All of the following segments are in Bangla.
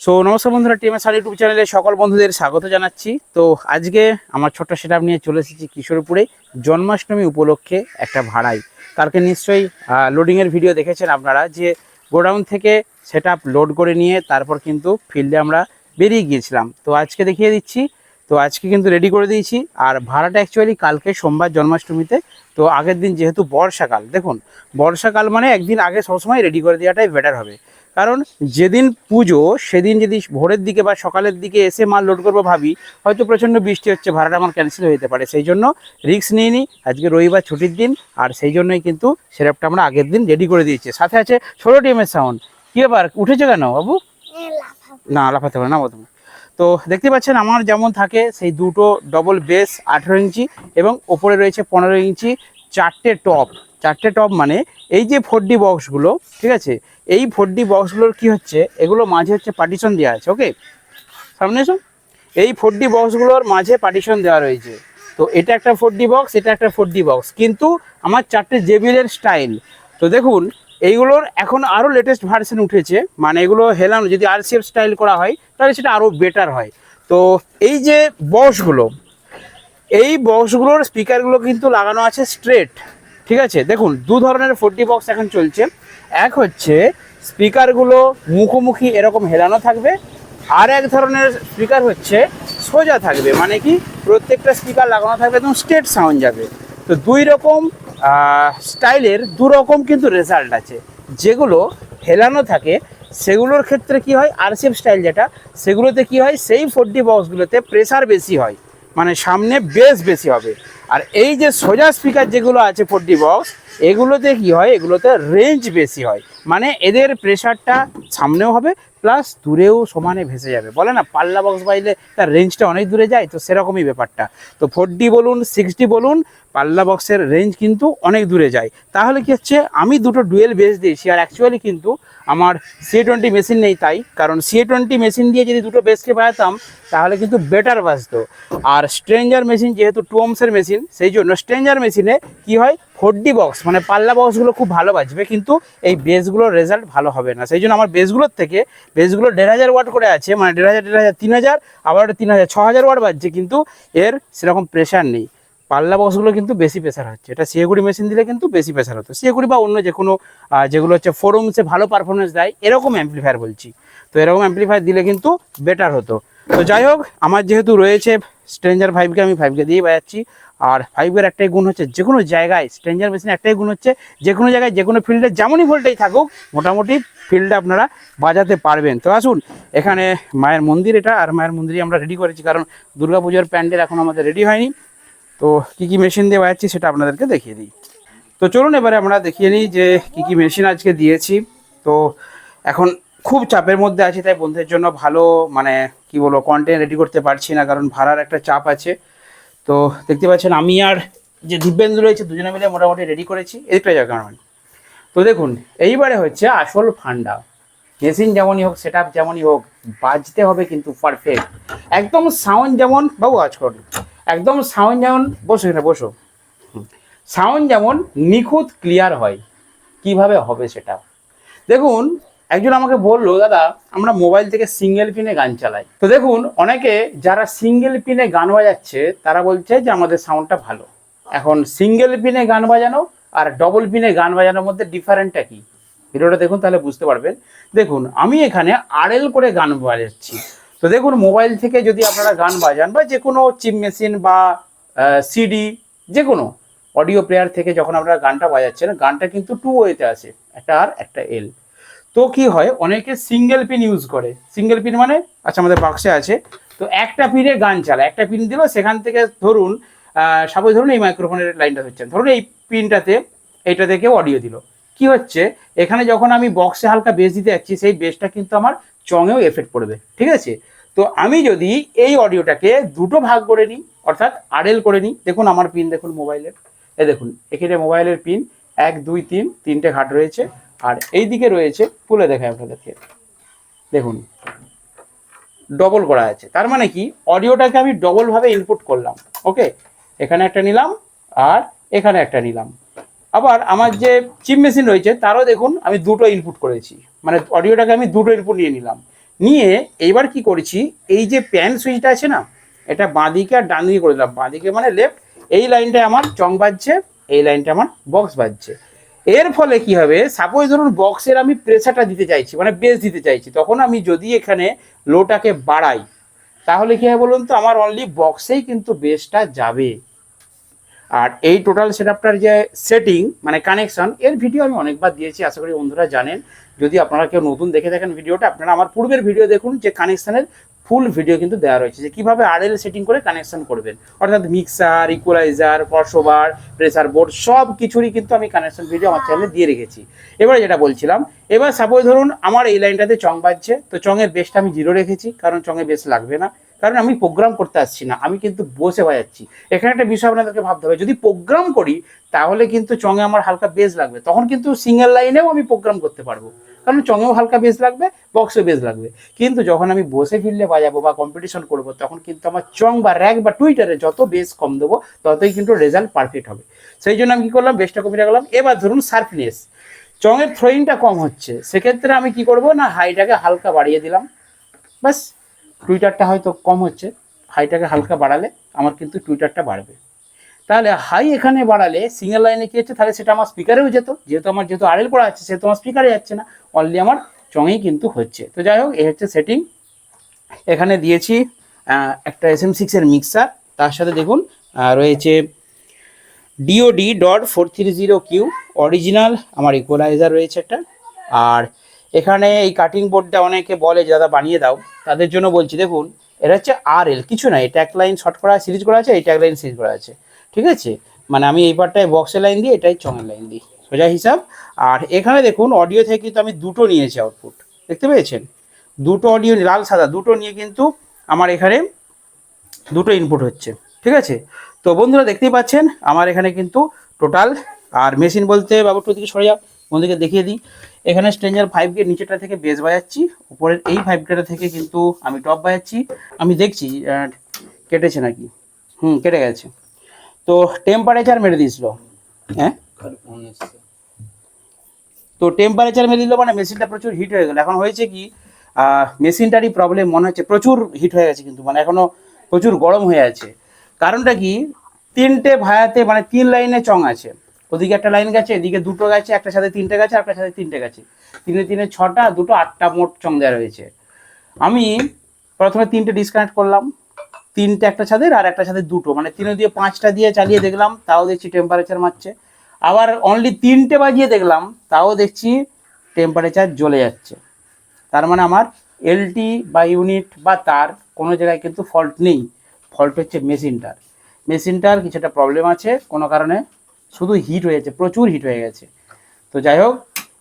সো নমস্কার বন্ধুরা টিএমএস আর ইউটিউব চ্যানেলে সকল বন্ধুদের স্বাগত জানাচ্ছি। তো, আজকে আমার ছোট্ট সেটআপ নিয়ে চলে এসেছি কিশোরপুরে, জন্মাষ্টমী উপলক্ষে একটা ভাড়াই। কালকে নিশ্চয়ই লোডিংয়ের ভিডিও দেখেছেন আপনারা, যে গোডাউন থেকে সেটআপ লোড করে নিয়ে তারপর কিন্তু ফিল্ডে আমরা বেরিয়ে গিয়েছিলাম। তো, আজকে দেখিয়ে দিচ্ছি, তো, আজকে কিন্তু রেডি করে দিয়েছি। আর ভাড়াটা অ্যাকচুয়ালি কালকে সোমবার জন্মাষ্টমীতে, তো, আগের দিন যেহেতু বর্ষাকাল, দেখুন, বর্ষাকাল মানে একদিন আগে সবসময় রেডি করে দেওয়াটাই বেটার হবে। কারণ যেদিন পুজো, সেদিন যদি ভোরের দিকে বা সকালের দিকে এসে মাল লোড করব ভাবি, হয়তো প্রচণ্ড বৃষ্টি হচ্ছে, ভাড়াটা আমার ক্যান্সেল হয়ে যেতে পারে। সেই জন্য রিস্ক নিয়ে নিই আজকে রবিবার ছুটির দিন, আর সেই জন্যই কিন্তু সেরাপটা আমরা আগের দিন রেডি করে দিয়েছি। সাথে আছে ছোটো টিমের সাউন্ড কী ব্যাপার? উঠেছে কেন বাবু? না, লাফাতে পারে না প্রথমে তো দেখতে পাচ্ছেন, আমার যেমন থাকে, সেই দুটো ডবল বেস আঠেরো ইঞ্চি এবং ওপরে রয়েছে পনেরো ইঞ্চি চারটে টপ চারটে টপ মানে এই যে ফোর ডি বক্সগুলো ঠিক আছে? এই ফোর ডি বক্সগুলোর কী হচ্ছে? এগুলো মাঝে হচ্ছে পার্টিশন দেওয়া আছে ওকে সামনে এসো। এই ফোর ডি বক্সগুলোর মাঝে পার্টিশন দেওয়া রয়েছে। তো এটা একটা ফোর ডি বক্স এটা একটা ফোর ডি বক্স কিন্তু আমার চারটে জেবিলের স্টাইল তো দেখুন, এইগুলোর এখন আরও লেটেস্ট ভার্সন উঠেছে। মানে এগুলো হেলানো, যদি আর স্টাইল করা হয়, তাহলে সেটা আরও বেটার হয়। তো এই যে বক্সগুলো এই বক্সগুলোর স্পিকারগুলো কিন্তু লাগানো আছে স্ট্রেট ঠিক আছে? দেখুন, দু ধরনের ফোরটি বক্স এখন চলছে। এক হচ্ছে স্পিকারগুলো মুখোমুখি এরকম হেলানো থাকবে, আর এক ধরনের স্পিকার হচ্ছে সোজা থাকবে মানে কি প্রত্যেকটা স্পিকার লাগানো থাকবে, একদম স্টেট সাউন্ড যাবে। তো দুই রকম স্টাইলের দু রকম কিন্তু রেজাল্ট আছে। যেগুলো হেলানো থাকে, সেগুলোর ক্ষেত্রে কি হয়, আরসিএফ স্টাইল যেটা, সেগুলোতে কি হয়, সেই ফোরটি বক্সগুলোতে প্রেসার বেশি হয় মানে সামনে বেস বেশি হবে। আর এই যে সোজা স্পিকার যেগুলো আছে ফোরটি বক্স এগুলোতে কি হয়? এগুলোতে রেঞ্জ বেশি হয়। মানে এদের প্রেশারটা সামনেও হবে প্লাস দূরেও সমানে ভেসে যাবে। বলে না, পাল্লা বক্স বাইলে তার রেঞ্জটা অনেক দূরে যায়, তো সেরকমই ব্যাপারটা। তো ফোর বলুন সিক্স ডি বলুন, পাল্লা বক্সের রেঞ্জ কিন্তু অনেক দূরে যায়। তাহলে কি হচ্ছে, আমি দুটো ডুয়েল বেস দিয়েছি, আর অ্যাকচুয়ালি কিন্তু আমার সি টোয়েন্টি মেশিন নেই তাই। কারণ সি টোয়েন্টি মেশিন দিয়ে যদি দুটো বেসকে বাজাতাম, তাহলে কিন্তু বেটার বাজতো। আর স্ট্রেঞ্জার মেশিন যেহেতু টু ওমসের মেশিন সেই জন্য স্ট্রেঞ্জার মেশিনে কি হয়? ফোর ডি বক্স মানে পাল্লা বক্সগুলো খুব ভালো বাজবে, কিন্তু এই বেসগুলোর রেজাল্ট ভালো হবে না। সেই জন্য আমার বেসগুলোর থেকে বেসগুলো দেড় হাজার ওয়াট করে আছে মানে দেড় হাজার দেড় হাজার, তিন হাজার, আবার তিন হাজার, ছ হাজার ওয়াট বাজছে, কিন্তু এর সেরকম প্রেশার নেই। পাল্লা বক্সগুলো কিন্তু বেশি প্রেশার হচ্ছে। এটা সিএগুড়ি মেশিন দিলে কিন্তু বেশি প্রেশার হতো। সিএগুড়ি বা অন্য যে কোনো যেগুলো হচ্ছে ফোরমসে ভালো পারফরমেন্স দেয়, এরকম অ্যাম্পলিফায়ার বলছি। তো এরকম অ্যাম্পলিফায়ার দিলে কিন্তু বেটার হতো। তো যাই হোক, আমার যেহেতু রয়েছে স্ট্রেঞ্জার ফাইভকে আমি ফাইভকে দিয়েই বাজাচ্ছি। আর ফাইভের একটাই গুণ হচ্ছে যে কোনো জায়গায় স্ট্রেঞ্জার মেশিন একটাই গুণ হচ্ছে যে কোনো জায়গায় যে কোনো ফিল্ডে যেমনই ভোল্টেজ থাকুক, মোটামুটি ফিল্ডে আপনারা বাজাতে পারবেন। তো আসুন, এখানে মায়ের মন্দির এটা, আর মায়ের মন্দিরই আমরা রেডি করেছি, কারণ দুর্গাপুজোর প্যান্ডেল এখন আমাদের রেডি হয়নি। তো কী কী মেশিন দিয়ে বাজাচ্ছি সেটা আপনাদেরকে দেখিয়ে দিই। তো চলুন এবারে আমরা দেখিয়ে নিই যে কী কী মেশিন আজকে দিয়েছি। তো এখন খুব চাপের মধ্যে আছি, তাই বন্ধুদের জন্য ভালো মানে কি বলব কন্টেন্ট রেডি করতে পারছি না, কারণ ভাড়ার একটা চাপ আছে। তো দেখতে পাচ্ছেন, আমি আর যে দিব্যেন্দু রয়েছে, দুজনে মিলে মোটামুটি রেডি করেছি এদিকটা জায়গা আমার তো দেখুন, এইবারে হচ্ছে আসল ফান্ডা। মেশিন যেমনই হোক সেট যেমনই হোক, বাজতে হবে কিন্তু পারফেক্ট একদম সাউন্ড যেমন, বাবু আজ করুন একদম সাউন্ড যেমন, বসো এখানে, বসো। সাউন্ড যেমন নিখুঁত ক্লিয়ার হয়, কীভাবে হবে সেটা দেখুন একজন আমাকে বলল, দাদা, আমরা মোবাইল থেকে সিঙ্গেল পিনে গান চালাই। তো দেখুন, অনেকে যারা সিঙ্গেল পিনে গান বাজাচ্ছে, তারা বলছে যে আমাদের সাউন্ডটা ভালো। এখন সিঙ্গেল পিনে গান বাজানো আর ডবল পিনে গান বাজানোর মধ্যে ডিফারেন্টটা কি? ভিডিওটা দেখুন, তাহলে বুঝতে পারবেন। দেখুন, আমি এখানে আরএল করে গান বাজাচ্ছি। তো দেখুন, মোবাইল থেকে যদি আপনারা গান বাজান বা যে কোনো চিপ মেশিন বা সিডি যে কোনো অডিও প্লেয়ার থেকে যখন আপনারা গানটা বাজাচ্ছেন, গানটা কিন্তু টু ওয়েতে আসে, একটা আর, একটা এল তো কি হয়, অনেকে সিঙ্গেল পিন ইউজ করে। সিঙ্গেল পিন মানে আচ্ছা আমাদের বাক্সে আছে। তো একটা পিনে গান চালায়। একটা পিন দিল, সেখান থেকে ধরুন সাপোজ ধরুন এই মাইক্রোফোনের লাইনটা হচ্ছে ধরুন এই পিনটাতে এইটা থেকে অডিও দিল। কি হচ্ছে, এখানে যখন আমি বক্সে হালকা বেস দিতে যাচ্ছি, সেই বেসটা কিন্তু আমার চঙেও এফেক্ট পড়বে। ঠিক আছে? তো আমি যদি এই অডিওটাকে দুটো ভাগ করে নিই, অর্থাৎ আরএল করে নিই, দেখুন আমার পিন দেখুন মোবাইলের এ দেখুন, এখানে মোবাইলের পিন এক, দুই, তিন, তিনটে ঘাট রয়েছে। আর এই দিকে রয়েছে, তুলে দেখায় আপনাদেরকে। দেখুন ডবল করা আছে। তার মানে কি? অডিওটাকে আমি ডবল ভাবে ইনপুট করলাম ওকে এখানে একটা নিলাম আর এখানে একটা নিলাম। আবার আমার যে চিপ মেশিন রয়েছে, তারও দেখুন, আমি দুটো ইনপুট করেছি। মানে অডিওটাকে আমি দুটো ইনপুট নিয়ে নিলাম। নিয়ে এইবার কি করেছি? এই যে প্যান সুইচটা আছে না, এটা বাঁদিকে আর ডান দিকে করে দিলাম। বাঁদিকে মানে লেফট এই লাইনটা আমার চং বাজছে, এই লাইনটা আমার বক্স বাজছে। এর ফলে কি হবে? সাপোজ ধরুন বক্সের আমি প্রেসারটা দিতে চাইছি মানে বেস দিতে চাইছি, তখন আমি যদি এখানে লোটাকে বাড়াই, তাহলে কি হয় বলুন তো, আমার অনলি বক্সেই কিন্তু বেসটা যাবে। আর এই টোটাল সেট যে সেটিং মানে কানেকশন এর ভিডিও আমি অনেকবার দিয়েছি, আশা করি বন্ধুরা জানেন। যদি আপনারা কেউ নতুন দেখে থাকেন ভিডিওটা, আপনারা আমার পূর্বের ভিডিও দেখুন যে কানেকশানের ফুল ভিডিও কিন্তু দেওয়া রয়েছে, যে কীভাবে আরএল সেটিং করে কানেকশন করবেন। অর্থাৎ mixer equaliser crossover pressure board সব কিছুরই কিন্তু আমি কানেকশন ভিডিও আমার চ্যানেলে দিয়ে রেখেছি। এবারে যেটা বলছিলাম, এবার সাপোজ ধরুন আমার এই লাইনটাতে চং বাজছে, তো চঙের বেসটা আমি জিরো রেখেছি, কারণ চঙে বেস লাগবে না। কারণ আমি প্রোগ্রাম করতে আসছি না, আমি কিন্তু বসে বাজাচ্ছি। এখানে একটা বিষয় আপনাদেরকে ভাবতে হবে, যদি প্রোগ্রাম করি, তাহলে কিন্তু চঙে আমার হালকা বেস লাগবে, তখন কিন্তু সিঙ্গেল লাইনেও আমি প্রোগ্রাম করতে পারব। কারণ চঙেও হালকা বেস লাগবে বক্সে বেস লাগবে। কিন্তু যখন আমি বসে ফিরলে বাজাবো বা কম্পিটিশন করব, তখন কিন্তু আমার চং বা র্যাক বা টুইটারে যত বেস কম দেবো, ততই কিন্তু রেজাল্ট পারফেক্ট হবে। সেই জন্য আমি কী করলাম বেসটা কমিয়ে রাখলাম। এবার ধরুন সার্ফনেস চঙের থ্রোয়িংটা কম হচ্ছে। সেক্ষেত্রে আমি কি করব না হাইটাকে হালকা বাড়িয়ে দিলাম। ব্যাস টুইটারটা হয়তো কম হচ্ছে। হাইটাকে হালকা বাড়ালে আমার কিন্তু টুইটারটা বাড়বে। তাহলে হাই এখানে বাড়ালে সিঙ্গেল লাইনে কি হচ্ছে? তাহলে সেটা আমার স্পিকারেও যেত। যেহেতু আমার যেহেতু আরএল করা আছে, সেহেতু আমার স্পিকারে যাচ্ছে না। অনলি আমার চঙেই কিন্তু হচ্ছে। তো যাই হোক এই হচ্ছে সেটিং এখানে দিয়েছি একটা এস এম সিক্সের মিক্সার তার সাথে দেখুন রয়েছে DOD dot four three zero Q original আমার ইকোলাইজার রয়েছে একটা। আর এখানে এই কাটিং বোর্ডটা অনেকে বলে দাদা, বানিয়ে দাও। তাদের জন্য বলছি, দেখুন, এটা হচ্ছে আর এল কিছু না এই ট্যাগ লাইন শর্ট করা সিরিজ করা আছে এই ট্যাগ লাইন সিরিজ করা আছে। ঠিক আছে? মানে আমি এই পার্টটায় বক্সের লাইন দিই, এটাই চঙের লাইন দিই। সোজা হিসাব। আর এখানে দেখুন অডিও থেকে কিন্তু আমি দুটো নিয়েছি আউটপুট দেখতে পেয়েছেন? দুটো অডিও লাল, সাদা দুটো নিয়ে কিন্তু আমার এখানে দুটো ইনপুট হচ্ছে। ঠিক আছে? তো বন্ধুরা দেখতেই পাচ্ছেন, আমার এখানে কিন্তু টোটাল আর মেশিন বলতে বাবু একটু দিকে সরে যাও, বন্ধুকে দেখিয়ে দিই। এখানে স্ট্রেঞ্জার ফাইভ কে নিচেটা থেকে বেস বাজাচ্ছি, উপরের এই ফাইভ কেটা থেকে কিন্তু আমি টপ বাজাচ্ছি। আমি দেখছি কেটেছে নাকি? হুম, কেটে গেছে। তো টেম্পারেচার মেরে দিয়েছিল হ্যাঁ? তো টেম্পারেচার মেরে দিল মানে মেশিনটা প্রচুর হিট হয়ে গেল। এখন হয়েছে কি মেশিনটারই প্রবলেম মনে হচ্ছে, প্রচুর হিট হয়ে গেছে কিন্তু মানে এখনও প্রচুর গরম হয়ে আছে। কারণটা কি, তিনটে ভায়াতে মানে তিন লাইনে চং আছে। ওদিকে একটা লাইন গেছে, এদিকে দুটো গেছে একটা সাথে তিনটে গেছে একটা সাথে তিনটে গেছে। তিনে তিনে ছটা, দুটো আটটা মোট চং দেওয়া রয়েছে। আমি প্রথমে তিনটে ডিসকানেক্ট করলাম। তিনটে একটা ছাদের আর একটা ছাদের দুটো। মানে তিনে দিয়ে পাঁচটা দিয়ে চালিয়ে দেখলাম, তাও দেখছি টেম্পারেচার মারছে। আবার অনলি তিনটে বাজিয়ে দেখলাম, তাও দেখছি টেম্পারেচার জ্বলে যাচ্ছে। তার মানে আমার এলটি বা ইউনিট বা তার কোনো জায়গায় কিন্তু ফল্ট নেই। ফল্ট হচ্ছে মেশিনটার। মেশিনটার কিছুটা প্রবলেম আছে, কোনো কারণে শুধু হিট হয়ে যাচ্ছে, প্রচুর হিট হয়ে গেছে। তো যাই হোক,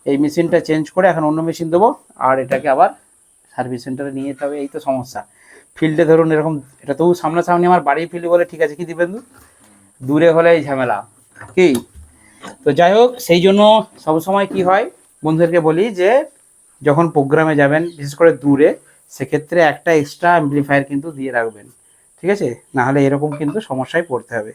এই মেশিনটা চেঞ্জ করে এখন অন্য মেশিন দেবো, আর এটাকে আবার সার্ভিস সেন্টারে নিয়ে যেতে হবে, এই তো সমস্যা। ফিল্ডে ধরুন এরকম, এটা তো সামনাসামনি আমার বাড়ির ফিল্ড বলে ঠিক আছে কি দিবেন? দূরে হলে এই ঝামেলা। কি? তো যাই হোক, সেই জন্য সবসময় কি হয়, বন্ধুদেরকে বলি যে, যখন প্রোগ্রামে যাবেন, বিশেষ করে দূরে, সেক্ষেত্রে একটা এক্সট্রা অ্যাম্পলিফায়ার কিন্তু দিয়ে রাখবেন। ঠিক আছে? না হলে এরকম কিন্তু সমস্যায় পড়তে হবে।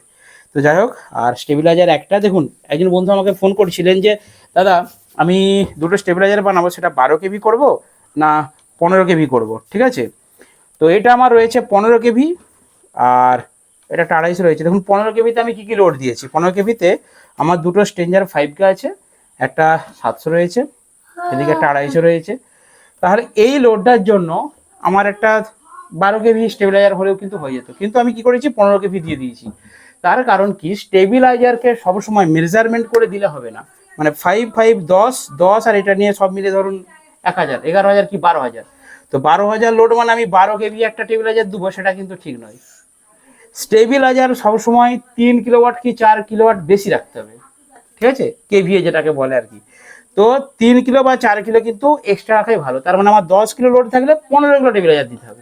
তো যাই হোক, আর স্টেবিলাইজার একটা, দেখুন, একজন বন্ধু আমাকে ফোন করছিলেন যে, দাদা, আমি দুটো স্টেবিলাইজার বানাবো, সেটা বারো কেবি করব না পনেরো কেবি করব? ঠিক আছে? তো এটা আমার রয়েছে পনেরো কেভি আর এটা একটা আড়াইশো রয়েছে। দেখুন, পনেরো কেভিতে আমি কী কী লোড দিয়েছি? পনেরো কেভিতে আমার দুটো স্ট্রেঞ্জার ফাইভ কে আছে, একটা সাতশো রয়েছে, এদিকে একটা আড়াইশো রয়েছে। তাহলে এই লোডটার জন্য আমার একটা বারো কেভি স্টেবিলাইজার হলেও কিন্তু হয়ে যেত। কিন্তু আমি কি করেছি? পনেরো কেভি দিয়ে দিয়েছি। তার কারণ কি? স্টেবিলাইজারকে সবসময় মেজারমেন্ট করে দিলে হবে না। মানে ফাইভ ফাইভ দশ দশ আর এটা নিয়ে সব মিলে ধরুন এক হাজার, এগারো হাজার কি বারো হাজার? তো বারো হাজার লোড মানে আমি বারো কেবি একটা টেবিলাইজার দেবো, সেটা কিন্তু ঠিক নয়। স্টেবিলাইজার সবসময় তিন কিলোওয়াট কি চার কিলোওয়াট বেশি রাখতে হবে। ঠিক আছে? কেভিএ যেটাকে বলে আর কি। তো তিন কিলো বা চার কিলো কিন্তু এক্সট্রা রাখাই ভালো। তার মানে আমার দশ কিলো লোড থাকলে পনেরো কিলো টেবিলাইজার দিতে হবে।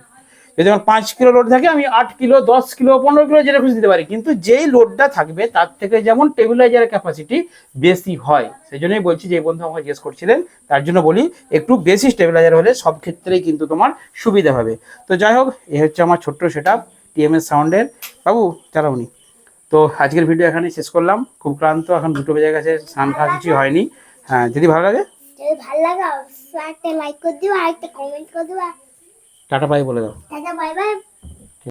যদি আমার পাঁচ কিলো লোড থাকে, আমি আট কিলো, দশ কিলো, পনেরো কিলো যেটা খুশি দিতে পারি। কিন্তু যেই লোডটা থাকবে, তার থেকে যেমন টেবিলাইজারের ক্যাপাসিটি বেশি হয় সেই জন্যই বলছি যে বন্ধু আমাকে জিজ্ঞেস করছিলেন, তার জন্য বলি, একটু বেশি স্টেবিলাইজার হলে সব ক্ষেত্রেই কিন্তু তোমার সুবিধা হবে। তো যাই হোক, এ হচ্ছে আমার ছোট্ট সেট আপ টিএমএস সাউন্ডের বাবু চালাওনি তো আজকের ভিডিও এখানে শেষ করলাম। খুব ক্লান্ত, এখন দুটো বেজে গেছে, স্নান খাওয়া কিছুই হয়নি। হ্যাঁ যদি ভালো লাগে? যদি ভালো লাগে লাইক করে দিও, আর একটা কমেন্ট করে দিও টাটা বাই বলে দাও। Tata bye bye